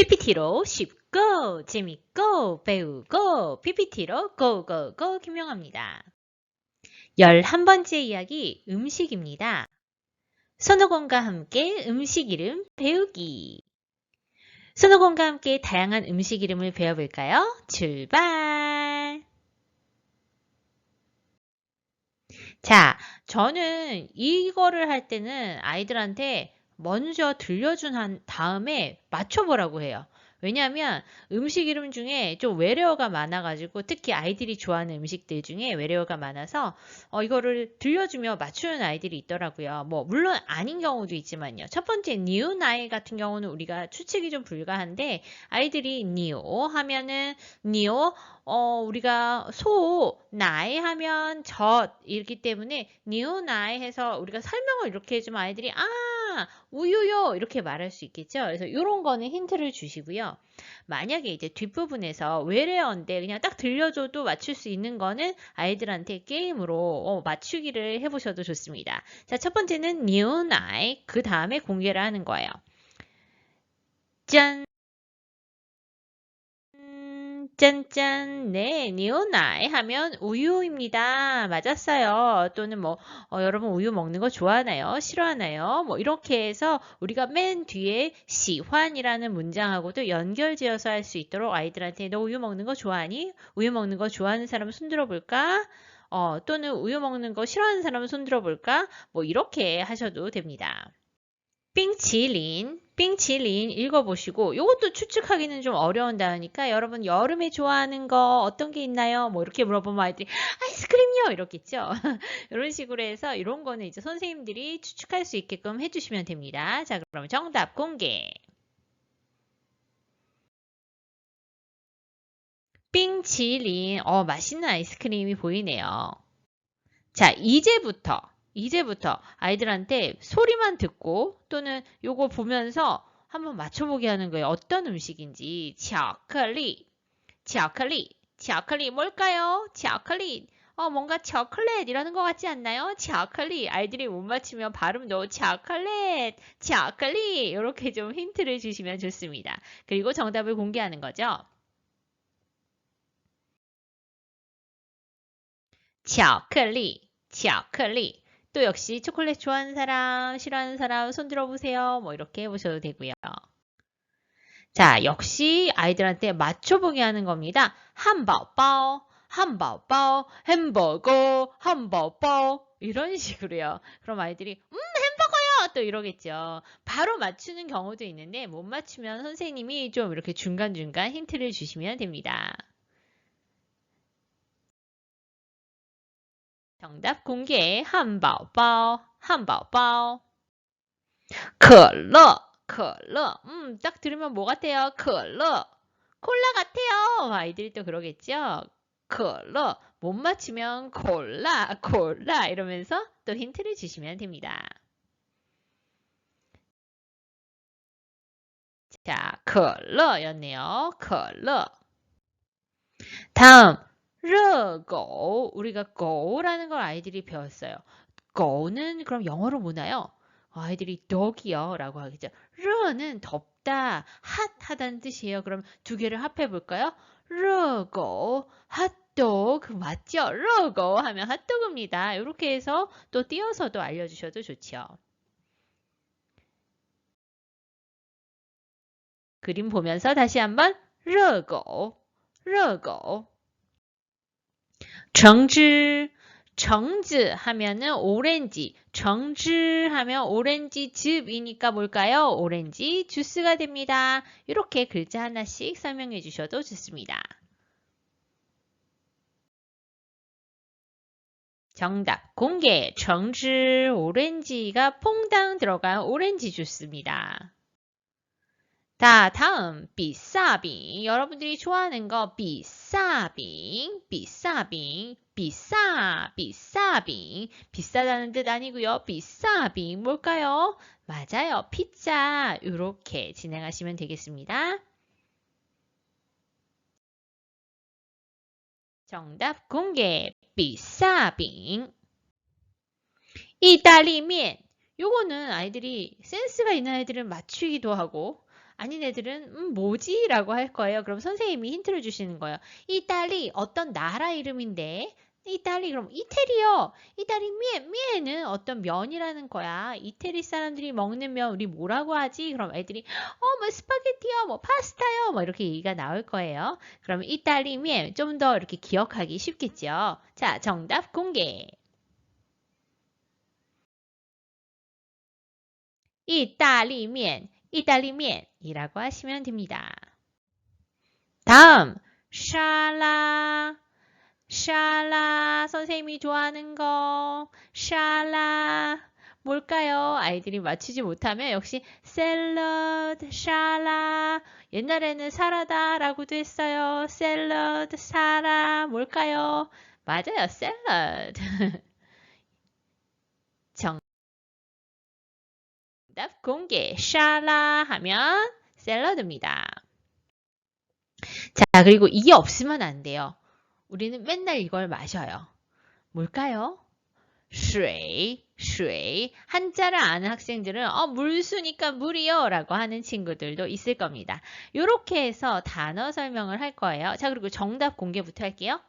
PPT로 쉽고 재밌고 배우고 PPT로 고고고 김영아입니다. 11번째 이야기 음식입니다. 손오공과 함께 음식 이름 배우기 손오공과 함께 다양한 음식 이름을 배워볼까요? 출발! 자, 저는 이거를 할 때는 아이들한테 먼저 들려준 한 다음에 맞춰보라고 해요. 왜냐하면 음식 이름 중에 좀 외래어가 많아가지고 특히 아이들이 좋아하는 음식들 중에 외래어가 많아서 어, 이거를 들려주며 맞추는 아이들이 있더라고요. 뭐 물론 아닌 경우도 있지만요. 첫 번째 new 나이 같은 경우는 우리가 추측이 좀 불가한데 아이들이 new 하면은 new 어, 우리가 소, 나이 하면 젖, 이기 때문에 new 나이 해서 우리가 설명을 이렇게 해주면 아이들이 아, 우유요! 이렇게 말할 수 있겠죠? 그래서 이런 거는 힌트를 주시고요. 만약에 이제 뒷부분에서 외래어인데 그냥 딱 들려줘도 맞출 수 있는 거는 아이들한테 게임으로 어, 맞추기를 해보셔도 좋습니다. 자, 첫 번째는 new 나이, 그 다음에 공개를 하는 거예요. 짠! 짠짠, 네, 니오나이 하면 우유입니다. 맞았어요. 또는 뭐, 어, 여러분 우유 먹는 거 좋아하나요? 싫어하나요? 뭐, 이렇게 해서 우리가 맨 뒤에 시환이라는 문장하고도 연결지어서 할 수 있도록 아이들한테 너 우유 먹는 거 좋아하니? 우유 먹는 거 좋아하는 사람 손 들어볼까? 어, 또는 우유 먹는 거 싫어하는 사람 손 들어볼까? 뭐, 이렇게 하셔도 됩니다. 삥치린, 삥치린 읽어보시고 이것도 추측하기는 좀 어려운다니까 여러분 여름에 좋아하는 거 어떤 게 있나요? 뭐 이렇게 물어보면 아이들이 아이스크림이요 이렇겠죠. 이런 식으로 해서 이런 거는 이제 선생님들이 추측할 수 있게끔 해주시면 됩니다. 자 그럼 정답 공개. 삥치린, 어 맛있는 아이스크림이 보이네요. 자 이제부터 이제부터 아이들한테 소리만 듣고 또는 요거 보면서 한번 맞춰보게 하는 거예요. 어떤 음식인지.巧克力, 巧克力, 巧克力 뭘까요? 巧克力. 어, 뭔가 초콜릿이라는 것 같지 않나요? 巧克力. 아이들이 못 맞추면 발음도 巧克力, 巧克力 이렇게 좀 힌트를 주시면 좋습니다. 그리고 정답을 공개하는 거죠. 巧克力,巧克力. 또 역시 초콜릿 좋아하는 사람, 싫어하는 사람 손 들어보세요. 뭐 이렇게 해보셔도 되고요. 자, 역시 아이들한테 맞춰보게 하는 겁니다. 한바오바오, 한바오바오, 햄버거, 한바오바오 이런 식으로요. 그럼 아이들이 음 햄버거요 또 이러겠죠. 바로 맞추는 경우도 있는데 못 맞추면 선생님이 좀 이렇게 중간중간 힌트를 주시면 됩니다. 정답 공개. 한바오바오, 한바오바오. 可乐,可乐. 음, 딱 들으면 뭐 같아요? 可乐. 콜라 같아요. 아이들이 또 그러겠죠? 可乐. 못 맞추면 콜라, 콜라 이러면서 또 힌트를 주시면 됩니다. 자, 可乐였네요. 可乐. 다음 르고 우리가 go라는 걸 아이들이 배웠어요. go는 그럼 영어로 뭐나요? 아이들이 dog이요 라고 하겠죠. 르는 덥다, 핫하다는 뜻이에요. 그럼 두 개를 합해 볼까요? 르고 핫도그 맞죠? 르고 하면 핫도그입니다. 이렇게 해서 또 띄어서도 알려주셔도 좋죠. 그림 보면서 다시 한번 르고 르고 정즈, 정즈 하면은 오렌지, 정즈 하면 오렌지 즙이니까 뭘까요? 오렌지 주스가 됩니다. 이렇게 글자 하나씩 설명해 주셔도 좋습니다. 정답 공개 정즈 오렌지가 퐁당 들어간 오렌지 주스입니다. 자, 다음 비싸빙. 여러분들이 좋아하는 거 비싸빙, 비싸빙, 비싸, 비싸빙. 비싸다는 뜻 아니고요. 비싸빙 뭘까요? 맞아요. 피자. 이렇게 진행하시면 되겠습니다. 정답 공개. 비싸빙. 이탈리면 요거는 아이들이 센스가 있는 아이들은 맞추기도 하고 아닌 애들은 음, 뭐지? 라고 할 거예요. 그럼 선생님이 힌트를 주시는 거예요. 이탈리 어떤 나라 이름인데 이탈리 그럼 이태리요. 이탈리 미에 미에는 어떤 면이라는 거야. 이태리 사람들이 먹는 면 우리 뭐라고 하지? 그럼 애들이 어 뭐 스파게티요, 뭐 파스타요, 뭐 이렇게 얘기가 나올 거예요. 그럼 이탈리 미에 좀 더 이렇게 기억하기 쉽겠죠. 자, 정답 공개. 이탈리 면, 이탈리면이라고 하시면 됩니다. 다음, 샤라, 샤라, 선생님이 좋아하는 거, 샤라, 뭘까요? 아이들이 맞추지 못하면 역시 샐러드, 샤라, 옛날에는 사라다 라고도 했어요. 샐러드, 사라, 뭘까요? 맞아요, 샐러드. 정 답 공개. 샤라 하면 샐러드입니다. 자, 그리고 이게 없으면 안 돼요. 우리는 맨날 이걸 마셔요. 뭘까요? 水,水. 한자를 아는 학생들은 어, 물수니까 물이요 라고 하는 친구들도 있을 겁니다. 이렇게 해서 단어 설명을 할 거예요. 자, 그리고 정답 공개부터 할게요.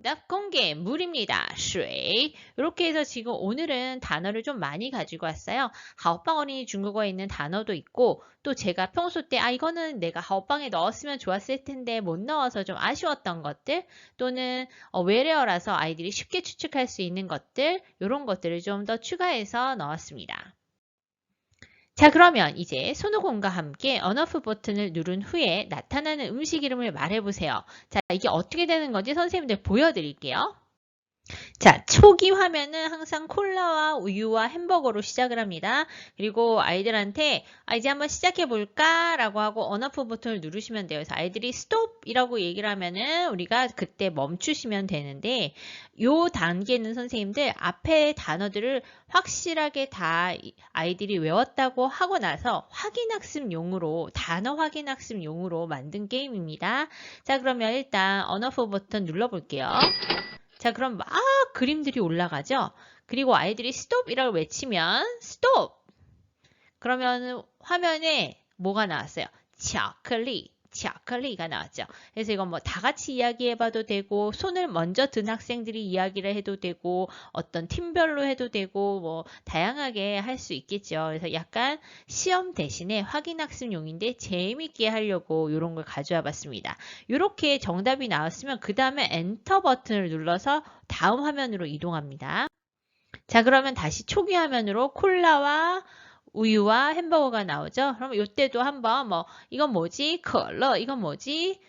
정답 공개 물입니다. 水 이렇게 해서 지금 오늘은 단어를 좀 많이 가지고 왔어요. 하오빵 어린이 중국어에 있는 단어도 있고 또 제가 평소 때 아 이거는 내가 하오빵에 넣었으면 좋았을 텐데 못 넣어서 좀 아쉬웠던 것들 또는 어, 외래어라서 아이들이 쉽게 추측할 수 있는 것들 이런 것들을 좀 더 추가해서 넣었습니다. 자 그러면 이제 손오공과 함께 언어프 버튼을 누른 후에 나타나는 음식 이름을 말해보세요. 자 이게 어떻게 되는 건지 선생님들 보여드릴게요. 자, 초기 화면은 항상 콜라와 우유와 햄버거로 시작을 합니다. 그리고 아이들한테 아, 이제 한번 시작해 볼까? 라고 하고 언어프 버튼을 누르시면 돼요. 그래서 아이들이 스톱이라고 얘기를 하면은 우리가 그때 멈추시면 되는데 요 단계는 선생님들 앞에 단어들을 확실하게 다 아이들이 외웠다고 하고 나서 확인 학습용으로 단어 확인 학습용으로 만든 게임입니다. 자, 그러면 일단 언어프 버튼 눌러 볼게요. 자, 그럼 막 그림들이 올라가죠? 그리고 아이들이 스톱이라고 외치면 스톱! 그러면 화면에 뭐가 나왔어요?巧克力, 巧克力가 나왔죠. 그래서 이건 뭐 다 같이 이야기해봐도 되고 손을 먼저 든 학생들이 이야기를 해도 되고 어떤 팀별로 해도 되고 뭐 다양하게 할 수 있겠죠. 그래서 약간 시험 대신에 확인학습용인데 재미있게 하려고 이런 걸 가져와 봤습니다. 이렇게 정답이 나왔으면 그 다음에 엔터 버튼을 눌러서 다음 화면으로 이동합니다. 자 그러면 다시 초기 화면으로 콜라와 우유와 햄버거가 나오죠. 그럼 이때도 한번 뭐 이건 뭐지? 컬러 이건 뭐지?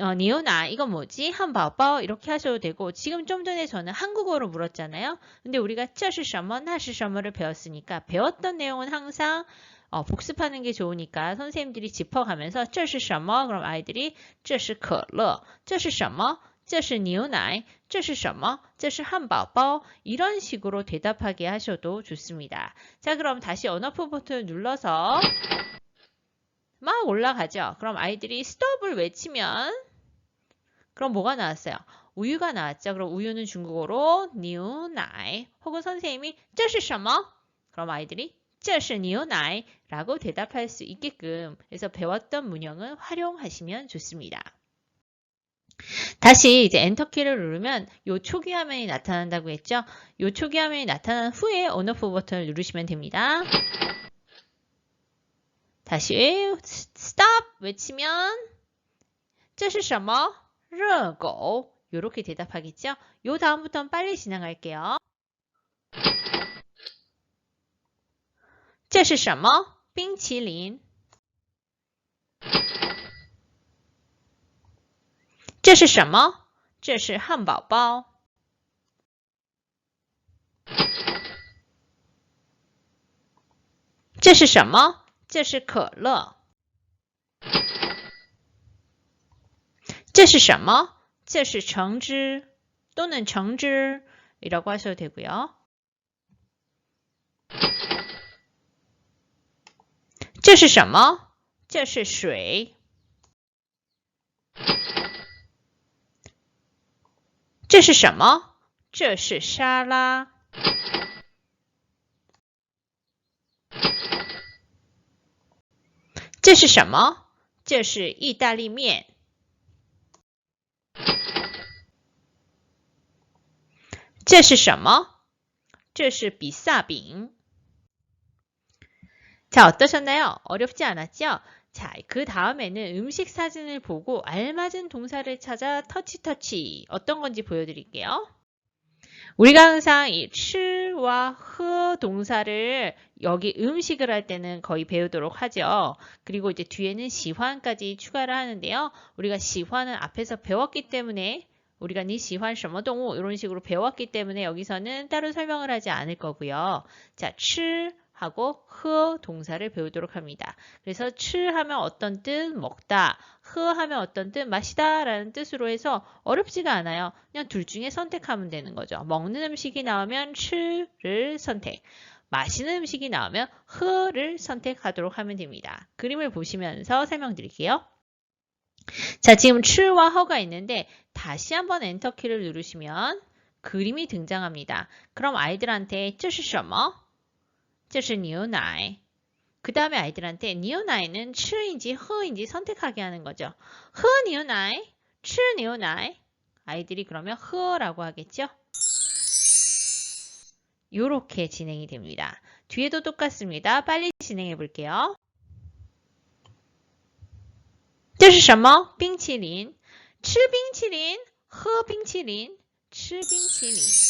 어, 니오나 이건 뭐지? 한바오 이렇게 하셔도 되고 지금 좀 전에 저는 한국어로 물었잖아요. 근데 우리가 这是什么?那是什么를 배웠으니까 배웠던 내용은 항상 어, 복습하는 게 좋으니까 선생님들이 짚어가면서 这是什么? 그럼 아이들이 这是可乐,这是什么? 这是牛奶,这是什么?这是汉堡包. 이런 식으로 대답하게 하셔도 좋습니다. 자, 그럼 다시 언어프 버튼 눌러서 막 올라가죠. 그럼 아이들이 스톱을 외치면 그럼 뭐가 나왔어요? 우유가 나왔죠. 그럼 우유는 중국어로 뉴나이 혹은 선생님이 这是什么? 그럼 아이들이 这是牛奶라고 대답할 수 있게끔 그래서 배웠던 문형을 활용하시면 좋습니다. 다시 이제 엔터키를 누르면 요 초기 화면이 나타난다고 했죠. 요 초기 화면이 나타난 후에 언어프 버튼을 누르시면 됩니다. 다시 stop 외치면 这是什么?热狗 요렇게 대답하겠죠. 요 다음부터는 빨리 진행할게요. 这是什么?冰淇淋 这是什么？这是汉堡包。这是什么？这是可乐。这是什么？这是橙汁，都能橙汁。이라고하셔도되고요这是什么？这是水。 这是什么？这是沙拉。这是什么？这是意大利面。这是什么？这是比萨饼。叫多香奈儿我就不讲了叫 자, 그 다음에는 음식 사진을 보고 알맞은 동사를 찾아 터치 터치 어떤 건지 보여드릴게요. 우리가 항상 이 츠와 흐 동사를 여기 음식을 할 때는 거의 배우도록 하죠. 그리고 이제 뒤에는 시환까지 추가를 하는데요. 우리가 시환은 앞에서 배웠기 때문에 우리가 니 시환 什么动物 이런 식으로 배웠기 때문에 여기서는 따로 설명을 하지 않을 거고요. 자, 츠 하고 흐 동사를 배우도록 합니다. 그래서 치 하면 어떤 뜻 먹다, 흐 하면 어떤 뜻 마시다 라는 뜻으로 해서 어렵지가 않아요. 그냥 둘 중에 선택하면 되는 거죠. 먹는 음식이 나오면 치를 선택, 마시는 음식이 나오면 흐를 선택하도록 하면 됩니다. 그림을 보시면서 설명드릴게요. 자, 지금 출와 허가 있는데 다시 한번 엔터키를 누르시면 그림이 등장합니다. 그럼 아이들한테 쯔슈셔머 这是牛奶。그 다음에 아이들한테 니오나이는 츠인지 허인지 선택하게 하는 거죠. 허 니오나이, 츠 니오나이. 아이들이 그러면 허라고 하겠죠. 이렇게 진행이 됩니다. 뒤에도 똑같습니다. 빨리 진행해 볼게요. 这是什么?冰淇淋.吃冰淇淋,喝冰淇淋,吃冰淇淋.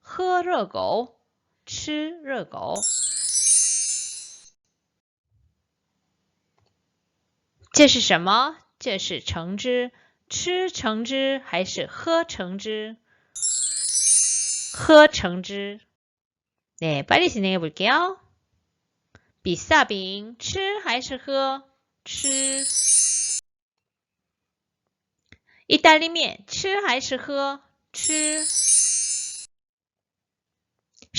喝热狗？吃热狗。这是什么？这是橙汁。吃橙汁还是喝橙汁？喝橙汁。네빨리진행해볼게요비싸빙吃还是喝？吃。意大利面吃还是喝？吃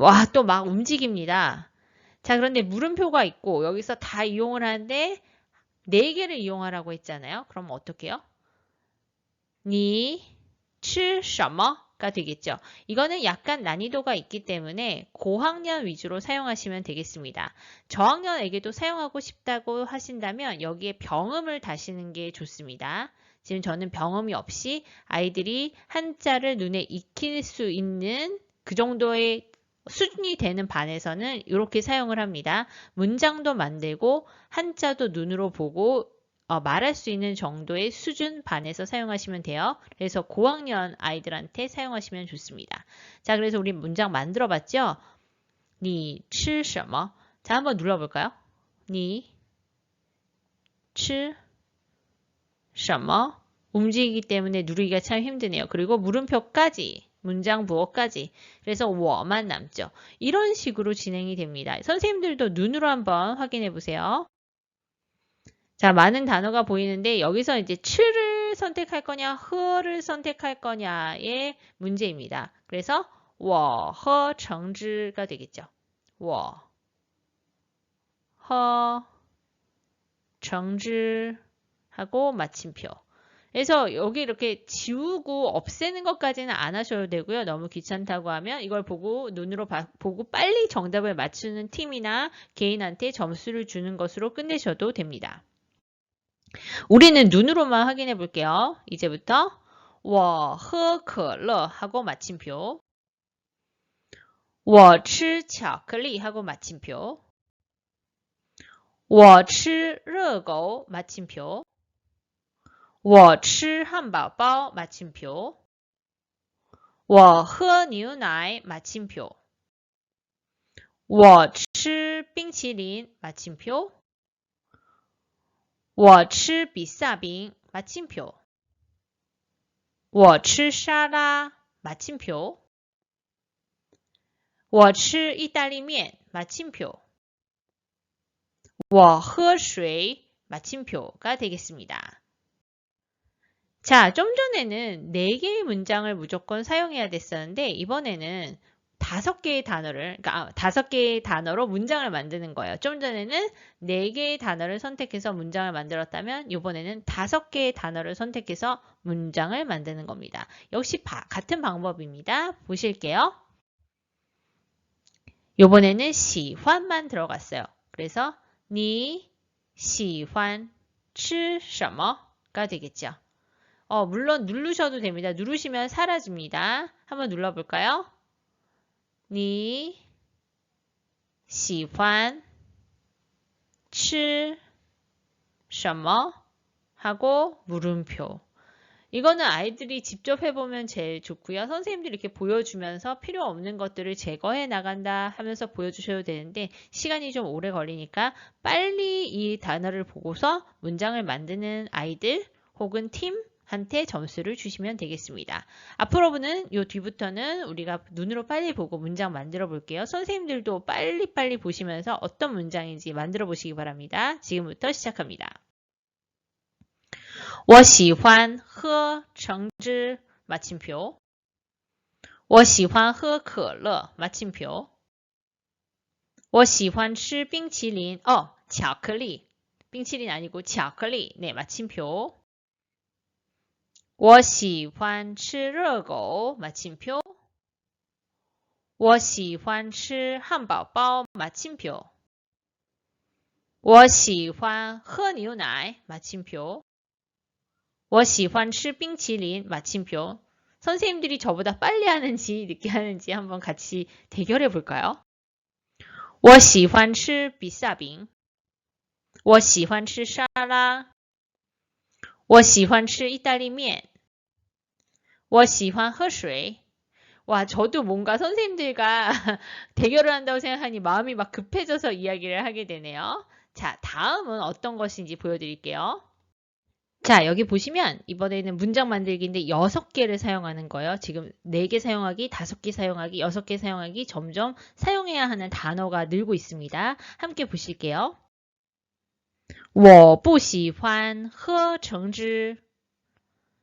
와, 또 막 움직입니다. 자, 그런데 물음표가 있고 여기서 다 이용을 하는데 네 개를 이용하라고 했잖아요. 그럼 어떻게요? 니, 치, 셔머 가 되겠죠. 이거는 약간 난이도가 있기 때문에 고학년 위주로 사용하시면 되겠습니다. 저학년에게도 사용하고 싶다고 하신다면 여기에 병음을 다시는 게 좋습니다. 지금 저는 병음이 없이 아이들이 한자를 눈에 익힐 수 있는 그 정도의 수준이 되는 반에서는 이렇게 사용을 합니다. 문장도 만들고 한자도 눈으로 보고 어, 말할 수 있는 정도의 수준 반에서 사용하시면 돼요. 그래서 고학년 아이들한테 사용하시면 좋습니다. 자, 그래서 우리 문장 만들어 봤죠? 你吃什么? 자, 한번 눌러볼까요? 你吃什么? 움직이기 때문에 누르기가 참 힘드네요. 그리고 물음표까지 문장 부호까지. 그래서 워만 남죠. 이런 식으로 진행이 됩니다. 선생님들도 눈으로 한번 확인해 보세요. 자, 많은 단어가 보이는데 여기서 이제 츄를 선택할 거냐, 허를 선택할 거냐의 문제입니다. 그래서 워, 허, 정즈가 되겠죠. 워, 허, 정즈 하고 마침표. 그래서 여기 이렇게 지우고 없애는 것까지는 안 하셔도 되고요. 너무 귀찮다고 하면 이걸 보고 눈으로 봐, 보고 빨리 정답을 맞추는 팀이나 개인한테 점수를 주는 것으로 끝내셔도 됩니다. 우리는 눈으로만 확인해 볼게요. 이제부터 我喝可乐 하고 마침표 我吃巧克力 하고 마침표 我吃热狗 마침표 我吃汉堡包 마침표 我喝牛奶 마침표 我吃冰淇淋 마침표 我吃 비싸빙 마침표 我吃 沙拉 마침표 我吃 意大利面 마침표 我喝水 마침표가 되겠습니다. 자, 좀 전에는 4개의 문장을 무조건 사용해야 됐었는데 이번에는 5개의 단어를 그러니까 5개의 아, 단어로 문장을 만드는 거예요. 좀 전에는 4개의 단어를 선택해서 문장을 만들었다면 이번에는 5개의 단어를 선택해서 문장을 만드는 겁니다. 역시 바, 같은 방법입니다. 보실게요. 이번에는 시환만 들어갔어요. 그래서 你喜欢吃什么가 되겠죠. 어, 물론 누르셔도 됩니다. 누르시면 사라집니다. 한번 눌러볼까요? 你喜欢吃什么? 하고 물음표. 이거는 아이들이 직접 해보면 제일 좋고요. 선생님들이 이렇게 보여주면서 필요 없는 것들을 제거해 나간다 하면서 보여주셔도 되는데 시간이 좀 오래 걸리니까 빨리 이 단어를 보고서 문장을 만드는 아이들 혹은 팀 한테 점수를 주시면 되겠습니다. 앞으로는 요 뒤부터는 우리가 눈으로 빨리 보고 문장 만들어 볼게요. 선생님들도 빨리빨리 보시면서 어떤 문장인지 만들어 보시기 바랍니다. 지금부터 시작합니다. 我喜欢喝橙汁 마침표 我喜欢喝可乐 마침표 我喜欢吃冰淇淋 어, 巧克力 冰淇淋 아니고 巧克力 네, 마침표 我喜欢吃热狗 마침표 我喜欢吃汉堡包 마침표 我喜欢喝牛奶 마침표 我喜欢吃冰淇淋 마침표 선생님들이 저보다 빨리 하는지 늦게 하는지 한번 같이 대결해 볼까요? 我喜欢吃比萨饼我喜欢吃沙拉我喜欢吃意大利面 我喜欢喝水. 와, 저도 뭔가 선생님들과 대결을 한다고 생각하니 마음이 막 급해져서 이야기를 하게 되네요. 자, 다음은 어떤 것인지 보여드릴게요. 자, 여기 보시면 이번에는 문장 만들기인데 6개를 사용하는 거예요. 지금 4개 사용하기, 5개 사용하기, 6개 사용하기 점점 사용해야 하는 단어가 늘고 있습니다. 함께 보실게요. 我不喜欢喝橙汁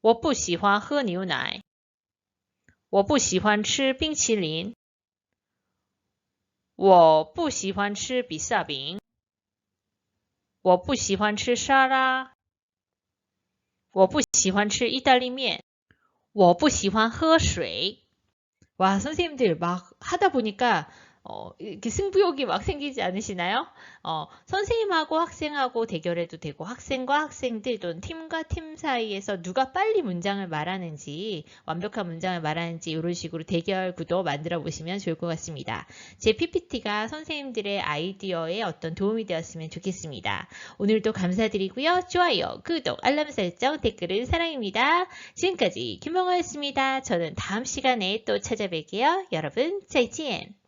我不喜欢喝牛奶。我不喜欢吃冰淇淋。我不喜欢吃比萨饼。我不喜欢吃沙拉。我不喜欢吃意大利面。我不喜欢喝水。哇，선생님들막하다보니까 어, 이렇게 승부욕이 막 생기지 않으시나요? 어, 선생님하고 학생하고 대결해도 되고 학생과 학생들 또는 팀과 팀 사이에서 누가 빨리 문장을 말하는지 완벽한 문장을 말하는지 이런 식으로 대결 구도 만들어 보시면 좋을 것 같습니다. 제 PPT가 선생님들의 아이디어에 어떤 도움이 되었으면 좋겠습니다. 오늘도 감사드리고요. 좋아요, 구독, 알람 설정, 댓글은 사랑입니다. 지금까지 김봉호였습니다. 저는 다음 시간에 또 찾아뵐게요. 여러분, 再见.